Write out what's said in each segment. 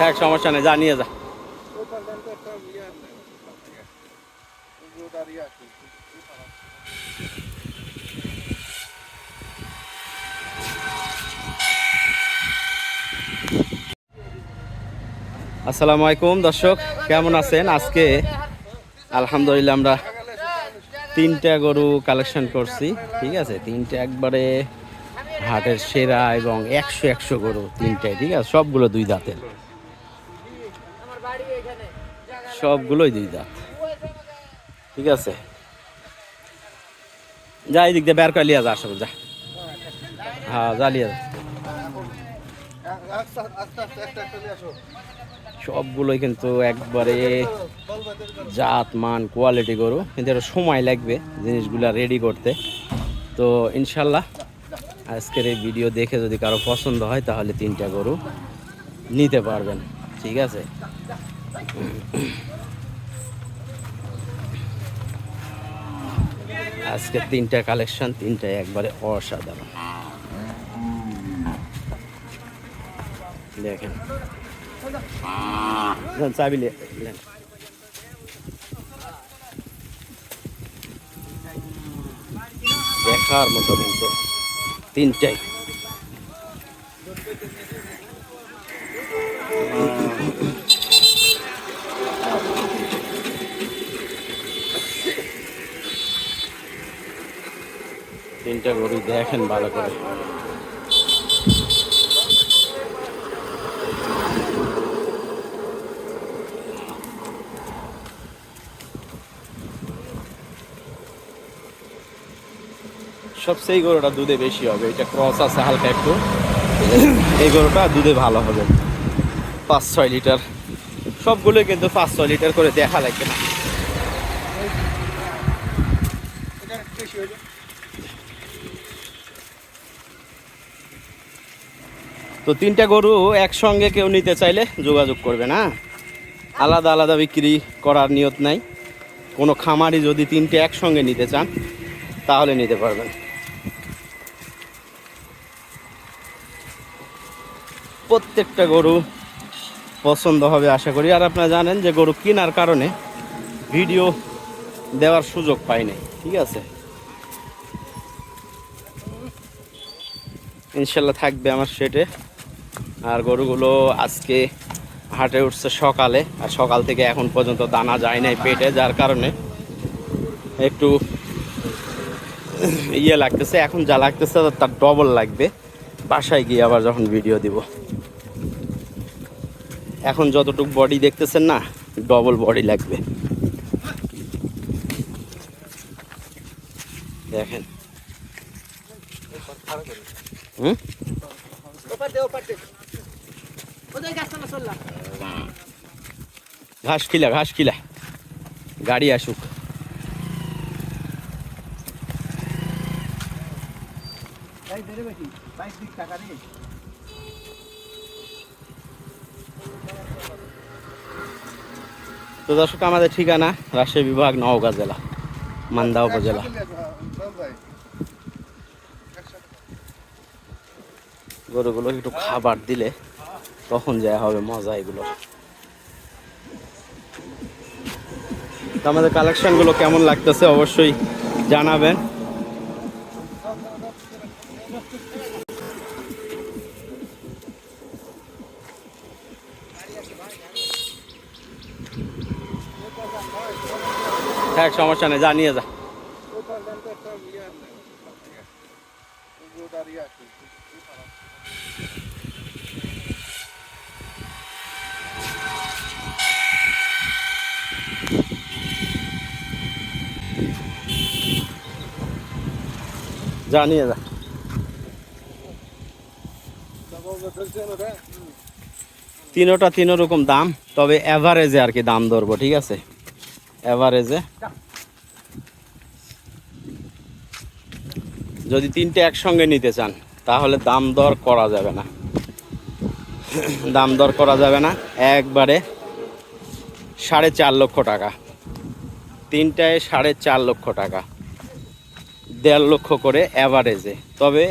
থাক সমস্যা নেই জানিয়ে যা। আসসালামু আলাইকুম, দর্শক, কেমন আছেন? আজকে, আলহামদুলিল্লাহ, আমরা তিনটা গরু কালেকশন করছি, ঠিক আছে? তিনটা একবারে হাটের সেরা এবং একশো একশো গরু তিনটায় ঠিক আছে? সবগুলো দুই দাঁতের। সবগুলোই দুই দাঁত। ঠিক আছে? যা, এই দিক দিয়ে বের করে লিয়া যা আসলে যা। হ্যাঁ যা লিয়া। সবগুলোই কিন্তু একবারে জাত, মান কোয়ালিটি গরু। কিন্তু এটা সময় লাগবে জিনিসগুলা রেডি করতে। তো ইনশাল্লাহ আজকের এই ভিডিও দেখে যদি কারও পছন্দ হয়, তাহলে তিনটা গরু নিতে পারবেন। ঠিক আছে? আজকে তিনটা কালেকশন তিনটাই একবারে অসাধারণ। দেখেন। চাবি দেখার মতো কিন্তু তিনটাই। তিনটা গরু দেখেন ভালো করে। সবচেয়ে গরুটা দুধে বেশি হবে, এটা ক্রস আছে হালকা একটু। এই গরুটা দুধে ভালো হবে। পাঁচ ছয় লিটার। সবগুলো কিন্তু পাঁচ ছয় লিটার করে দেখা লাগবে না। তো তিনটা গরু একসঙ্গে কেউ নিতে চাইলে যোগাযোগ করবে না আলাদা আলাদা বিক্রি করার নিয়ত নাই। কোনো খামারি যদি তিনটে একসঙ্গে নিতে চান, তাহলে নিতে পারবেন। প্রত্যেকটা গরু পছন্দ হবে আশা করি। আর আপনারা জানেন যে গরু কেনার কারণে ভিডিও দেওয়ার সুযোগ পাইনি ঠিক আছে? ইনশাল্লাহ থাকবে আমার সেটে। আর গরুগুলো আজকে হাটে উঠছে সকালে, আর সকাল থেকে এখন পর্যন্ত দানা যায় নাই পেটে, যার কারণে একটু ইয়ে লাগতেছে, এখন যা লাগতেছে তার ডবল লাগবে। বাসায় গিয়ে আবার যখন ভিডিও দিব। এখন যতটুকু বডি দেখতেছেন না ডবল বডি লাগবে। দেখেন। হুম? ঘাস খিলা ঘাস খিলা। গাড়ি আসুক। তো দর্শক আমাদের ঠিকানা রাজশাহী বিভাগ নওগাঁ জেলা মান্দা উপজেলা। গরুগুলো একটু খাবার দিলে তখন যা হবে, মজা এগুলো। তো আমাদের কালেকশনগুলো কেমন লাগতেছে অবশ্যই জানাবেন। হ্যাঁ সমস্যা নেই জানিয়ে যা। জানিয়ে যা। তিনোটা তিনো রকম দাম, তবে অ্যাভারেজে আর কি দাম ধরবো, ঠিক আছে? অ্যাভারেজে যদি তিনটে একসঙ্গে নিতে চান, তাহলে দাম দর করা যাবে না। দাম দর করা যাবে না। একবারে সাড়ে চার লক্ষ টাকা। তিনটায় সাড়ে চার লক্ষ টাকা। দেড় লক্ষ করে অ্যাভারেজে তবে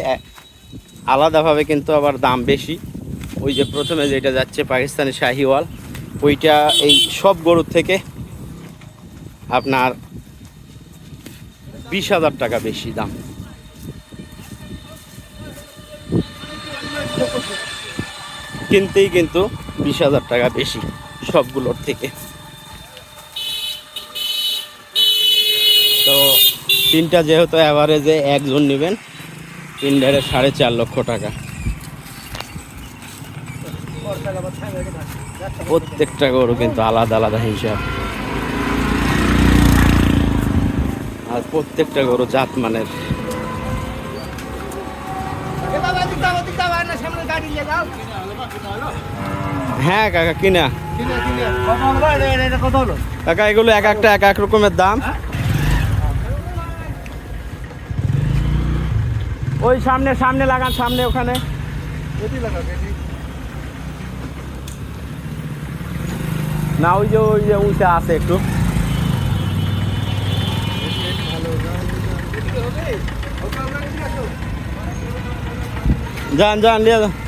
আলাদাভাবে কিন্তু আবার দাম বেশি। ওই যে প্রথমে যেটা যাচ্ছে পাকিস্তানি শাহিওয়াল, ওইটা এই সব গরুর থেকে আপনার বিশ হাজার টাকা বেশি দাম। কিনতেই কিন্তু বিশ হাজার টাকা বেশি সবগুলোর থেকে। তো তিনটা যেহেতু অ্যাভারেজে একজন নেবেন, তিনটারে সাড়ে চার লক্ষ টাকা। প্রত্যেকটা গরু কিন্তু আলাদা আলাদা হিসাব। আর প্রত্যেকটা গরু জাত মানের। হ্যাঁ কাকা, কিনা। কাকা, এগুলো এক একটা, এক এক রকমের দাম। ওই সামনে সামনে লাগান, সামনে ওখানে। না, ওই যে ওই যে উঁচা আছে একটু। যান যান লিয়ে যান।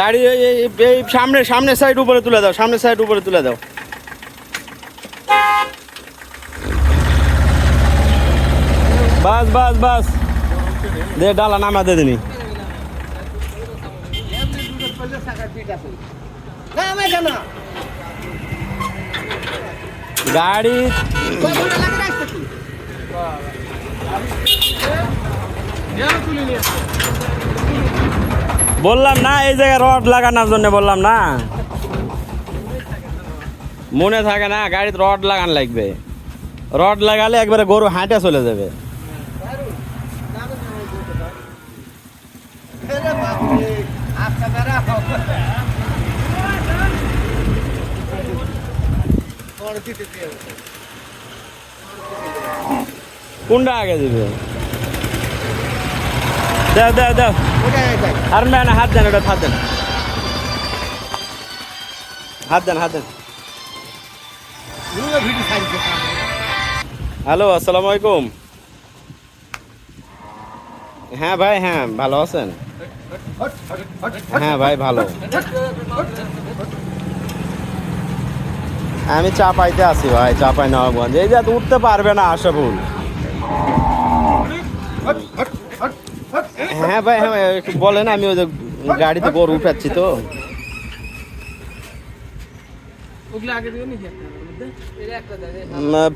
গাড়ি এই- সামনে সামনের সাইড উপরে তুলে দাও সামনের সাইড উপরে তুলে দাও। বাস বাস বাস। দে, ডালা নামা দে দিনি। গাড়ি বললাম না, এই জায়গায় রড লাগানোর জন্য বললাম না। মনে থাকে না, গাড়িতে রড লাগান লাগবে। রড লাগালে একবারে গরু হাঁটে চলে যাবে। কোনটা আগে দিবে? দাও দাও দাও। আর না না হাত দেন ওটা হাত দেন। হাত দেন হাত দেন। হ্যালো আসসালামু আলাইকুম। হ্যাঁ ভাই হ্যাঁ ভালো আছেন? হ্যাঁ ভাই ভালো। আমি চা পাইতে আছি ভাই চা পাই নবাবগঞ্জ। এই যে উঠতে পারবে না আশাফুল হ্যাঁ ভাই হ্যাঁ ভাই, একটু বলেন আমি ওই যে গাড়িতে গরু উঠাচ্ছি তো।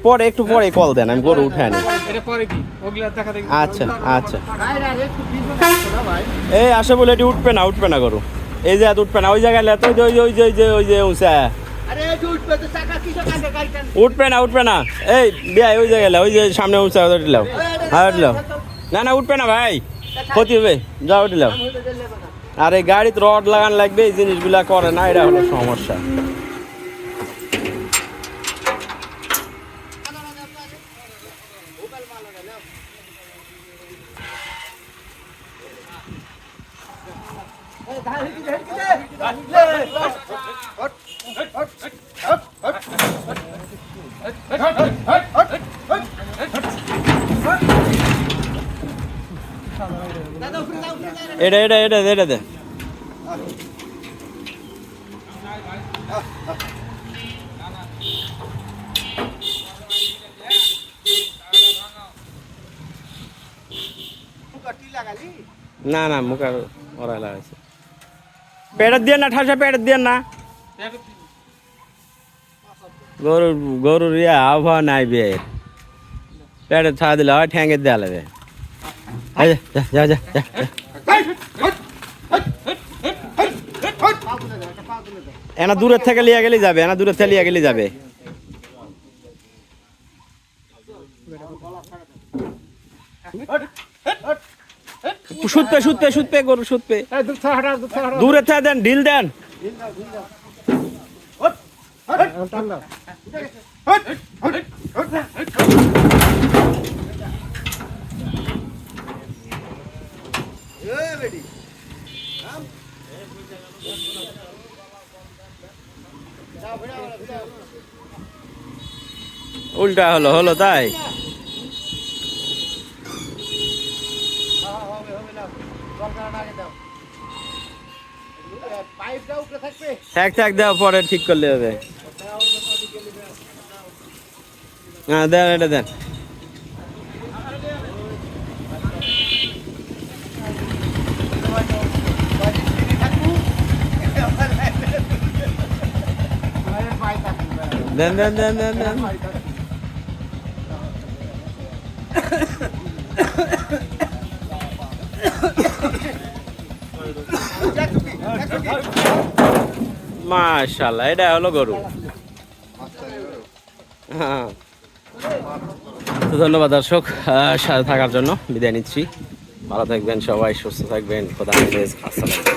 পরে একটু পরে কল দেন আমি গরু উঠে আনি এটা পরে কি? ওগুলো দেখা দেখি। আচ্ছা আচ্ছা। এই আসে বলে এটি উঠবে না উঠবে না গরু। এই যে এত উঠবে না ওই জায়গায় লেতো ওই যে ওই যে ওই যে ওই যে উঁচা। উঠবে না উঠবে না। এই বিয়া ওই জায়গায় ওই যে সামনে উঁচা ওটা লাও। হ্যাঁ লাও। না না উঠবে না ভাই। ক্ষতি হবে যাও দিলাম। আরে গাড়িতে রড লাগান লাগবে, এই জিনিসগুলা করে না, এটা হলো সমস্যা। এটা এটা এটা দে, এটা দে না না মুখে ওরাই লাগাইছে পেটের দিয়ে না ঠাসা পেটের দিয়ে না গরুর গরুর ইয়ে আবহাওয়া নাই বিয়ের পেটে ছাড়া দিলে হয় ঠ্যাঙ্গের দেওয়া লাগবে এই যা, যা যা যা। এনা দূরের থেকে লিয়ে গেলেই যাবে এনা দূরের থেকে লিয়ে গেলেই যাবে। সুতপে সুতপে সুতপে গরু সুতপে দূরে থেকে দেন ঢিল দেন। উল্টা হলো হলো তাই? থাক থাক দেওয়া পরে ঠিক করলে হবে। হ্যাঁ দেন এটা দেন। দেন দেন দেন দেন মাশাল্লাহ এটা হলো গরু। হ্যাঁ। ধন্যবাদ দর্শক সাথে থাকার জন্য বিদায় নিচ্ছি। ভালো থাকবেন সবাই সুস্থ থাকবেন। খোদা হাফেজ। আসসালাম